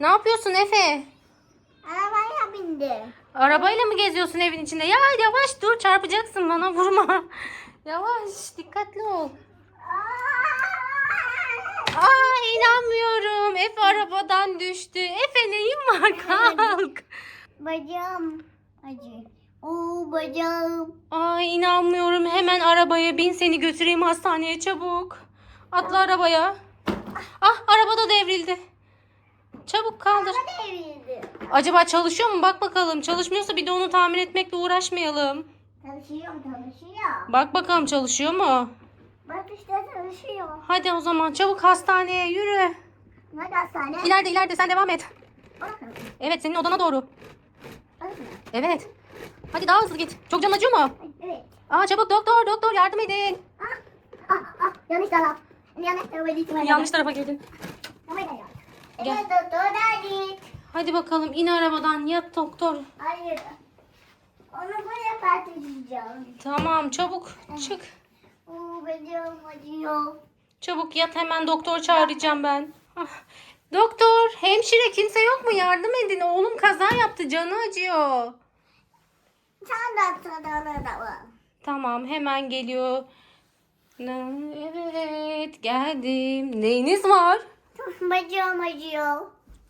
Ne yapıyorsun Efe? Arabaya bindi. Arabayla mı geziyorsun evin içinde? Ya yavaş dur çarpacaksın bana vurma. Yavaş dikkatli ol. Aa inanmıyorum. Efe arabadan düştü. Efe neyin var? Kalk. Bacağım acı. Oo bacağım. Ay inanmıyorum. Hemen arabaya bin seni götüreyim hastaneye çabuk. Atla arabaya. Ah araba da devrildi. Çabuk kaldır. Acaba çalışıyor mu? Bak bakalım. Çalışmıyorsa bir de onu tamir etmekle uğraşmayalım. Çalışıyor çalışıyor. Bak bakalım çalışıyor mu? Bak işte çalışıyor. Hadi o zaman çabuk hastaneye yürü. Nerede hastane? İleride ileride sen devam et. Bakın. Evet senin odana doğru. Bakın. Evet. Hadi daha hızlı git. Çok can acıyor mu? Evet. Aa çabuk doktor doktor yardım edin. Ah, ah, ah, yanlış taraf. Yanlış tarafa gittim. Yanlış tarafa girdin. Gel. Doktora git. Hadi bakalım in arabadan yat doktor. Hayır. Onu buraya patlatacağım. Tamam çabuk çık. Oo bacağım acıyor. Çabuk yat hemen doktor çağıracağım ben. Ah, Doktor, hemşire kimse yok mu? Yardım edin. Oğlum kaza yaptı. Canı acıyor. Sen var. Tamam hemen geliyor. Evet geldim. Neyiniz var? Bacağım acıyor.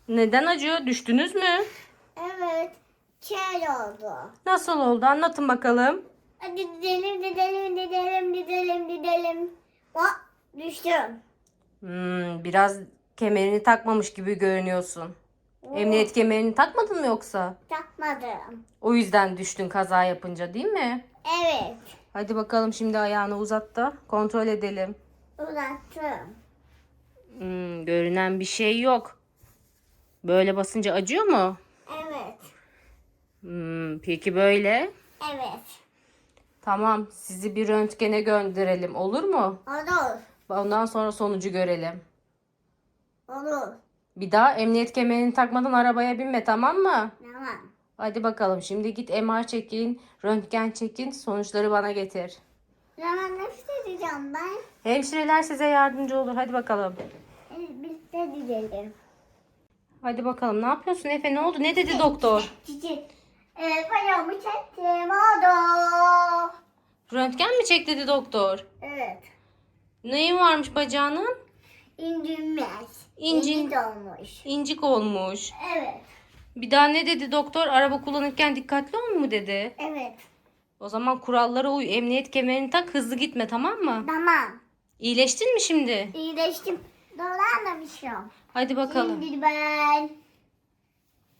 Neden acıyor? Düştünüz mü? Evet. Kel oldu. Nasıl oldu? Anlatın bakalım. Hadi gidelim, gidelim, gidelim, gidelim, gidelim. Bak, düştüm. Hmm, biraz kemerini takmamış gibi görünüyorsun. Emniyet kemerini takmadın mı yoksa? Takmadım. O yüzden düştün kaza yapınca değil mi? Evet. Hadi bakalım şimdi ayağını uzat da kontrol edelim. Uzattım. Hmm, görünen bir şey yok. Böyle basınca acıyor mu? Evet. Hmm, peki böyle? Evet. Tamam sizi bir röntgene gönderelim olur mu? Olur. Ondan sonra sonucu görelim. Olur. Bir daha emniyet kemerini takmadan arabaya binme tamam mı? Tamam. Hadi bakalım şimdi git MR çekin, röntgen çekin, sonuçları bana getir. Nefes edeceğim ben. Hemşireler size yardımcı olur. Hadi bakalım. De gidelim. Hadi bakalım. Ne yapıyorsun Efe? Ne oldu? Ne dedi doktor? Çiçek. Evet, bacağımı çektim. Oldu. Röntgen mi çek dedi doktor? Evet. Neyin varmış bacağının? İncinmez. İncin- İncin olmuş. İncik olmuş. Evet. Bir daha ne dedi doktor? Araba kullanırken dikkatli ol mu dedi? Evet. O zaman kurallara uy. Emniyet kemerini tak. Hızlı gitme tamam mı? Tamam. İyileştin mi şimdi? İyileştim. Dolanmamışım. Hadi bakalım. Şimdi ben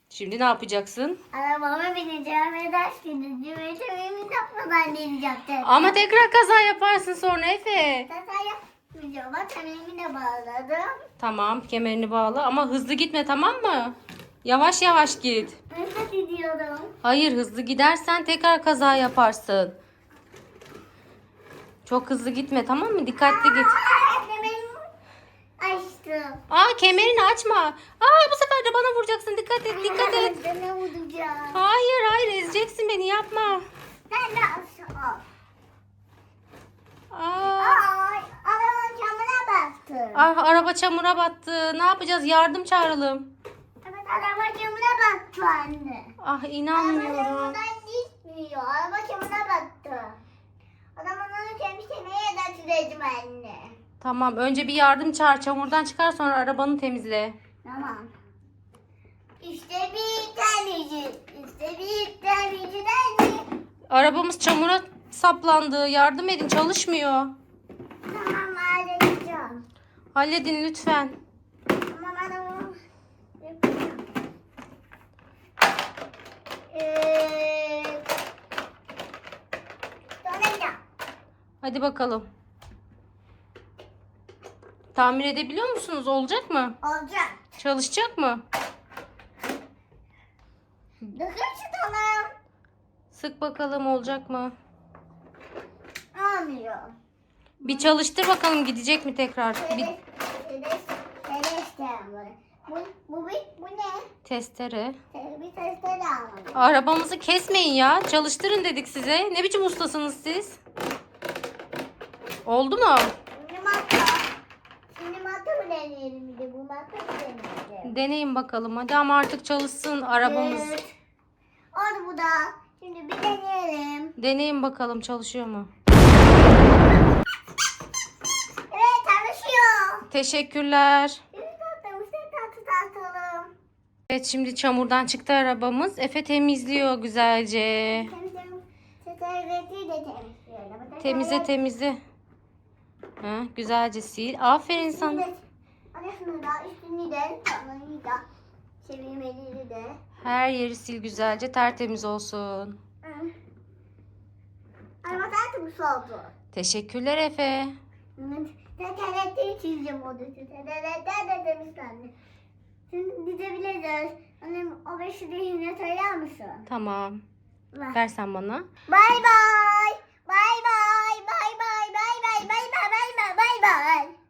Şimdi ne yapacaksın? arabama bineceğim ve ders gideceğim. Ve temimi takmadan geleceğim. Ama tekrar kaza yaparsın sonra Efe. Zaten yapmayacağım. Bak temimi de bağladım. Tamam kemerini bağla ama hızlı gitme tamam mı? Yavaş yavaş git. Nasıl gidiyorum? Hayır hızlı gidersen tekrar kaza yaparsın. Çok hızlı gitme tamam mı? Dikkatli git. Açtım. Aa kemerini açma. Aa bu sefer de bana vuracaksın. Dikkat et dikkat et. Ne vuracağım? Hayır hayır ezeceksin beni yapma. Ben de aşağı. Aa, Ay, arabanın camına bastım. ah, araba çamura battı. Ne yapacağız? Yardım çağıralım. Evet, araba camına battı anne. Ah Araba inanmıyorum. camından gitmiyor. Araba camına battı. Adamın onu temiz temeye de süreceğim anne. Tamam önce bir yardım çağır. Çamurdan çıkar sonra arabanı temizle. Tamam. İşte bir taneci. İşte bir taneci. Arabamız çamura saplandı. Yardım edin çalışmıyor. Tamam halledeceğim. Halledin lütfen. Onu yapacağım. Ee. Hadi bakalım. Tamir edebiliyor musunuz? Olacak mı? Olacak. Çalışacak mı? Dıkır çıtalım. Sık bakalım olacak mı? Olmuyor. Bir çalıştır bakalım gidecek mi tekrar? Bir Teres, teres, teres de almalı. Bu, bu, bu ne? testere. Te- Bir de almalı. Arabamızı kesmeyin ya. Çalıştırın dedik size. Ne biçim ustasınız siz? Oldu mu? Şimdi mata. Şimdi mata mı deneyelim bir de? Bu mata mı deneyelim? Deneyin bakalım hadi ama artık çalışsın arabamız. Evet. Oldu bu da. Şimdi bir deneyelim. Deneyin bakalım çalışıyor mu? Evet çalışıyor. Teşekkürler. Evet tatlım. Sen tatlı tatlım. Evet şimdi çamurdan çıktı arabamız. Efe temizliyor güzelce. De temizliyorum. Temizle temizle. Ha, güzelce sil. Aferin sana. Anasını da üstünü de tabanını da çevirmeliği de. Her yeri sil güzelce tertemiz olsun. Hı. Araba tertemiz oldu. Teşekkürler Efe. Teterleti çizeceğim o da. Teterletler de temizlendi. Şimdi gidebiliriz. Annem o beşi de yine sayar mısın? Tamam. Ver. Ver sen bana. Bye bye. Bye bye. Bye.